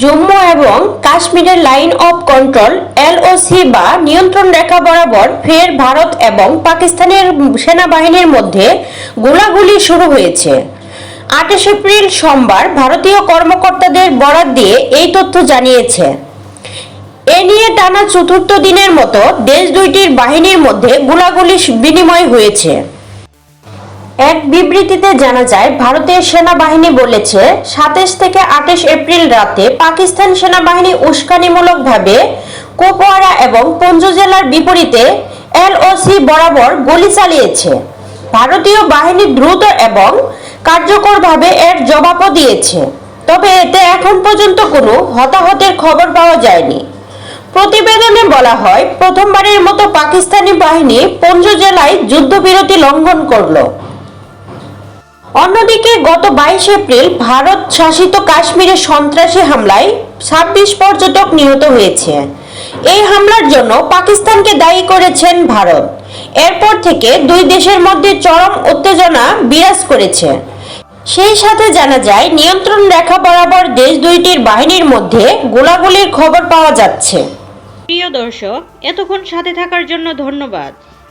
জম্মু এবং কাশ্মীরের line of control, LOC বা নিয়ন্ত্রণ রেখা বরাবর ফের ভারত এবং পাকিস্তানের সেনাবাহিনীর মধ্যে গোলাগুলি শুরু হয়েছে। আঠাশ এপ্রিল সোমবার ভারতীয় কর্মকর্তাদের বরাত দিয়ে এই তথ্য জানিয়েছে। এ নিয়ে টানা চতুর্থ দিনের মতো দেশ দুইটির বাহিনীর মধ্যে গোলাগুলি বিনিময় হয়েছে। এক বিবৃতিতে জানা যায় ভারতের সেনাবাহিনী বলেছে, সাতাশ থেকে আঠাশ এপ্রিল রাতে পাকিস্তান সেনাবাহিনী উস্কানিমূলকভাবে কোপওয়ারা এবং পঞ্জ জেলার বিপরীতে এলওসি বরাবর গুলি চালিয়েছে। ভারতীয় বাহিনী দ্রুত এবং কার্যকরভাবে এর জবাবও দিয়েছে। তবে এতে এখন পর্যন্ত কোনো হতাহতের খবর পাওয়া যায়নি। প্রতিবেদনে বলা হয়, প্রথমবারের মতো পাকিস্তানি বাহিনী পঞ্জ জেলায় যুদ্ধবিরতি লঙ্ঘন করল। অন্যদিকে গত বাইশ এপ্রিল ভারত শাসিত কাশ্মীরে সন্ত্রাসী হামলায় ছাব্বিশ পর্যটক নিহত হয়েছে। এই হামলার জন্য পাকিস্তানকে দায়ী করেছেন ভারত। এরপর থেকে দুই দেশের মধ্যে চরম উত্তেজনা বিরাজ করেছে। সেই সাথে জানা যায়, নিয়ন্ত্রণ রেখা বরাবর দেশ দুইটির বাহিনীর মধ্যে গোলাগুলির খবর পাওয়া যাচ্ছে। প্রিয় দর্শক, এতক্ষণ সাথে থাকার জন্য ধন্যবাদ।